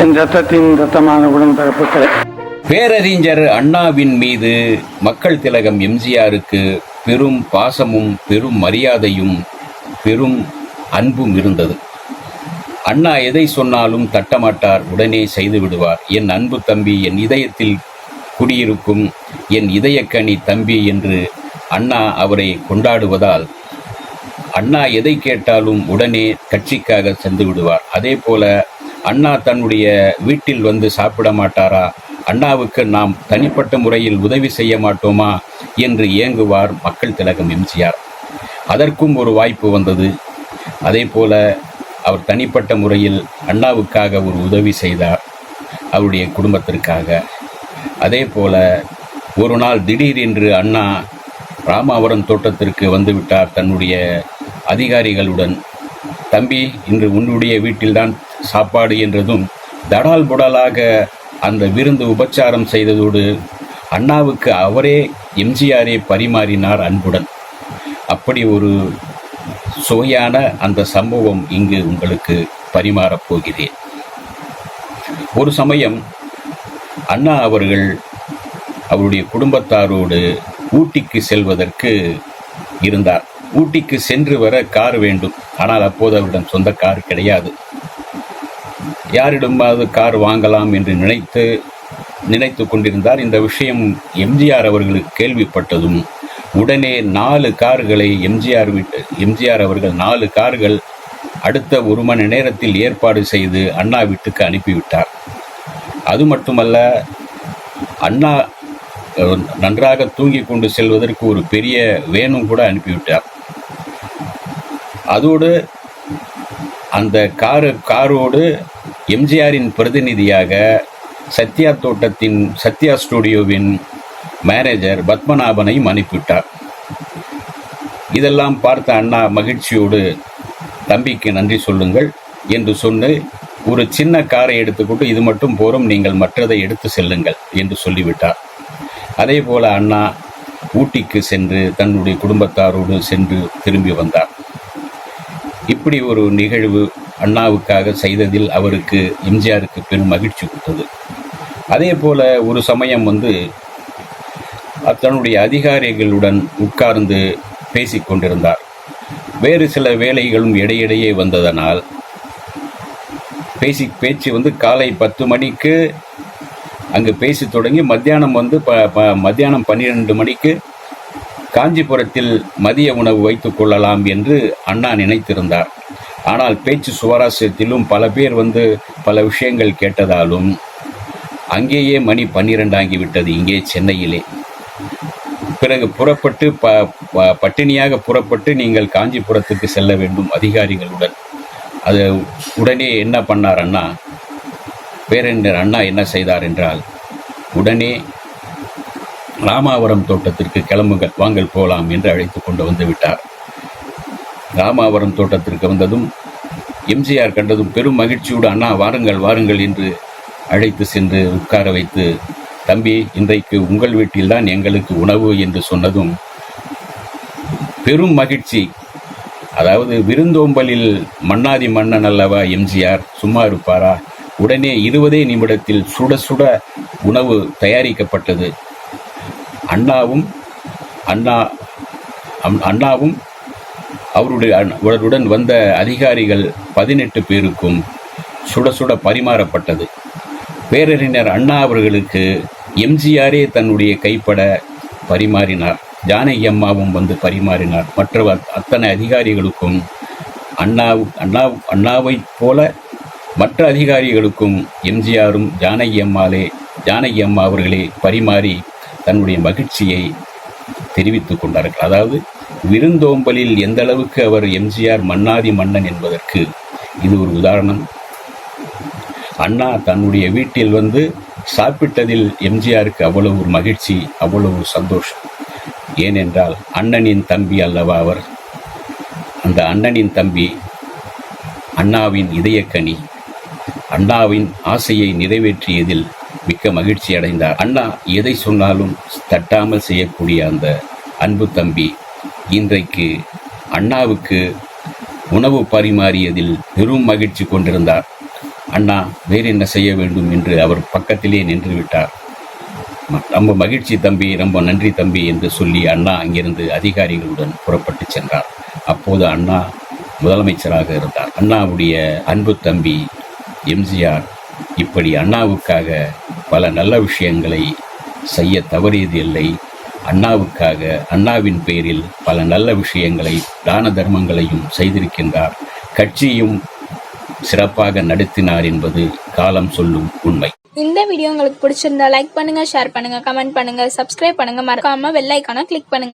என் ரத்தத்தின் ரத்தமான உடன்பிறப்புகளே பேரறிஞர் அண்ணாவின் மீது மக்கள் திலகம் எம்ஜிஆருக்கு பெரும் பாசமும் பெரும் மரியாதையும் பெரும் அன்பும் இருந்தது. அண்ணா எதை சொன்னாலும் தட்டமாட்டார் உடனே செய்து விடுவார். என் அன்பு தம்பி என் இதயத்தில் குடியிருக்கும் என் இதயக்கனி தம்பி என்று அண்ணா அவரை கொண்டாடுவதால் அண்ணா எதை கேட்டாலும் உடனே கட்சிக்காக சென்று விடுவார். அதே போல அண்ணா தன்னுடைய வீட்டில் வந்து சாப்பிட மாட்டாரா? அண்ணாவுக்கு நாம் தனிப்பட்ட முறையில் உதவி செய்ய மாட்டோமா? என்று ஏங்குவார் மக்கள் திலகம் எம்ஜிஆர். அதற்கும் ஒரு வாய்ப்பு வந்தது. அதே போல அவர் தனிப்பட்ட முறையில் அண்ணாவுக்காக ஒரு உதவி செய்தார். அவருடைய குடும்பத்திற்காக. அதே போல ஒரு நாள் திடீரென்று அண்ணா ராமாவரம் தோட்டத்திற்கு வந்துவிட்டார் தன்னுடைய அதிகாரிகளுடன். தம்பி இன்று உன்னுடைய வீட்டில்தான் சாப்பாடு என்றதும் தடால் புடலாக அந்த விருந்து உபச்சாரம் செய்ததோடு அண்ணாவுக்கு அவரே எம்ஜிஆரே பரிமாறினார் அன்புடன். அப்படி ஒரு சுவையான அந்த சம்பவம் இங்கு உங்களுக்கு பரிமாறப் போகிறேன். ஒரு சமயம் அண்ணா அவர்கள் அவருடைய குடும்பத்தாரோடு ஊட்டிக்கு செல்வதற்கு இருந்தார். ஊட்டிக்கு சென்று வர கார் வேண்டும். ஆனால் அப்போது அவரிடம் சொந்த கார் கிடையாது. யாரிடமாவது கார் வாங்கலாம் என்று நினைத்து நினைத்து கொண்டிருந்தார். இந்த விஷயம் எம்ஜிஆர் அவர்களுக்கு கேள்விப்பட்டதும் உடனே நாலு கார்களை எம்ஜிஆர் விட்டு எம்ஜிஆர் அவர்கள் நாலு கார்கள் அடுத்த ஒரு மணி நேரத்தில் ஏற்பாடு செய்து அண்ணா வீட்டுக்கு அனுப்பிவிட்டார். அது மட்டுமல்ல அண்ணா நன்றாக தூங்கிக் கொண்டு செல்வதற்கு ஒரு பெரிய வேனும் கூட அனுப்பிவிட்டார். அதோடு அந்த காரு காரோடு எம்ஜிஆரின் பிரதிநிதியாக சத்யா தோட்டத்தின் சத்யா ஸ்டுடியோவின் மேனேஜர் பத்மநாபனையும் அனுப்பிவிட்டார். இதெல்லாம் பார்த்த அண்ணா மகிழ்ச்சியோடு தம்பிக்கு நன்றி சொல்லுங்கள் என்று சொன்னு ஒரு சின்ன காரை எடுத்துக்கொண்டு இது மட்டும் போரும் நீங்கள் மற்றதை எடுத்து செல்லுங்கள் என்று சொல்லிவிட்டார். அதே போல அண்ணா ஊட்டிக்கு சென்று தன்னுடைய குடும்பத்தாரோடு சென்று திரும்பி வந்தார். இப்படி ஒரு நிகழ்வு அண்ணாவுக்காக செய்ததில் அவருக்கு எம்ஜிஆருக்கு பெரும் மகிழ்ச்சி கொடுத்தது. அதே போல் ஒரு சமயம் வந்து தன்னுடைய அதிகாரிகளுடன் உட்கார்ந்து பேசி கொண்டிருந்தார். வேறு சில வேலைகளும் இடையிடையே வந்ததனால் பேசி பேச்சு வந்து காலை பத்து மணிக்கு அங்கு பேசி தொடங்கி மத்தியானம் வந்து ப ப- மத்தியானம் பன்னிரெண்டு மணிக்கு காஞ்சிபுரத்தில் மதிய உணவு வைத்துக்கொள்ளலாம் என்று அண்ணா நினைத்திருந்தார். ஆனால் பேச்சு சுவாரஸ்யத்திலும் பல பேர் வந்து பல விஷயங்கள் கேட்டதாலும் அங்கேயே மணி பன்னிரெண்டு ஆகிவிட்டது இங்கே சென்னையிலே. பிறகு புறப்பட்டு ப ப- பட்டினியாக புறப்பட்டு நீங்கள் காஞ்சிபுரத்துக்கு செல்ல வேண்டும் அதிகாரிகளுடன். அது உடனே என்ன பண்ணார் அண்ணா? பேரறிஞர் அண்ணா என்ன செய்தார் என்றால் உடனே ராமாவரம் தோட்டத்திற்கு கிளம்புங்கள் வாங்கள் போகலாம் என்று அழைத்து கொண்டு வந்து விட்டார். ராமாவரம் தோட்டத்திற்கு வந்ததும் எம்ஜிஆர் கண்டதும் பெரும் மகிழ்ச்சியோடு அண்ணா வாருங்கள் வாருங்கள் என்று அழைத்து சென்று உட்கார வைத்து தம்பி இன்றைக்கு உங்கள் வீட்டில்தான் எங்களுக்கு உணவு என்று சொன்னதும் பெரும் மகிழ்ச்சி. அதாவது விருந்தோம்பலில் மன்னாதி மன்னன் அல்லவா எம்ஜிஆர்? சும்மா இருப்பாரா? உடனே இருபதே நிமிடத்தில் சுட சுட உணவு தயாரிக்கப்பட்டது. அண்ணாவும் அண்ணா அம்- அண்ணாவும் அவருடைய அவருடன் வந்த அதிகாரிகள் பதினெட்டு பேருக்கும் சுட சுட பரிமாறப்பட்டது. பேரறிஞர் அண்ணா அவர்களுக்கு எம்ஜிஆரே தன்னுடைய கைப்பட பரிமாறினார். ஜானகி அம்மாவும் வந்து பரிமாறினார். மற்ற அத்தனை அதிகாரிகளுக்கும் அண்ணா அண்ணா அண்ணாவைப் போல மற்ற அதிகாரிகளுக்கும் எம்ஜிஆரும் ஜானகி அம்மாளே ஜானகி அம்மா அவர்களே பரிமாறி தன்னுடைய மகிழ்ச்சியை தெரிவித்து கொண்டார்கள். அதாவது விருந்தோம்பலில் எந்த அளவுக்கு அவர் எம்ஜிஆர் மன்னாதி மன்னன் என்பதற்கு இது ஒரு உதாரணம். அண்ணா தன்னுடைய வீட்டில் வந்து சாப்பிட்டதில் எம்ஜிஆருக்கு அவ்வளவு ஒரு மகிழ்ச்சி அவ்வளவு ஒரு சந்தோஷம். ஏனென்றால் அண்ணனின் தம்பி அல்லவா அவர். அந்த அண்ணனின் தம்பி அண்ணாவின் இதயக்கனி. அண்ணாவின் ஆசையை நிறைவேற்றியதில் மிக்க மகிழ்ச்சி அடைந்தார். அண்ணா எதை சொன்னாலும் தட்டாமல் செய்யக்கூடிய அந்த அன்பு தம்பி இன்றைக்கு அண்ணாவுக்கு உணவு பரிமாறியதில் பெரும் மகிழ்ச்சி கொண்டிருந்தார். அண்ணா வேறு என்ன செய்ய வேண்டும் என்று அவர் பக்கத்திலே நின்று விட்டார். ரொம்ப மகிழ்ச்சி தம்பி ரொம்ப நன்றி தம்பி என்று சொல்லி அண்ணா அங்கிருந்து அதிகாரிகளுடன் புறப்பட்டு சென்றார். அப்போது அண்ணா முதலமைச்சராக இருந்தார். அண்ணாவுடைய அன்பு தம்பி எம்ஜிஆர் இப்படி அண்ணாவுக்காக பல நல்ல விஷயங்களை செய்ய தவறியது இல்லை. அண்ணாவுக்காக அண்ணாவின் பேரில் பல நல்ல விஷயங்களை தான தர்மங்களையும் செய்திருக்கின்றார். கட்சியும் சிறப்பாக நடத்தினார் என்பது காலம் சொல்லும் உண்மை. இந்த வீடியோ உங்களுக்கு பிடிச்சிருந்தா லைக் பண்ணுங்க ஷேர் பண்ணுங்க கமெண்ட் பண்ணுங்க சப்ஸ்கிரைப் பண்ணுங்க. மறக்காம வெள்ளைக்கான கிளிக் பண்ணுங்க.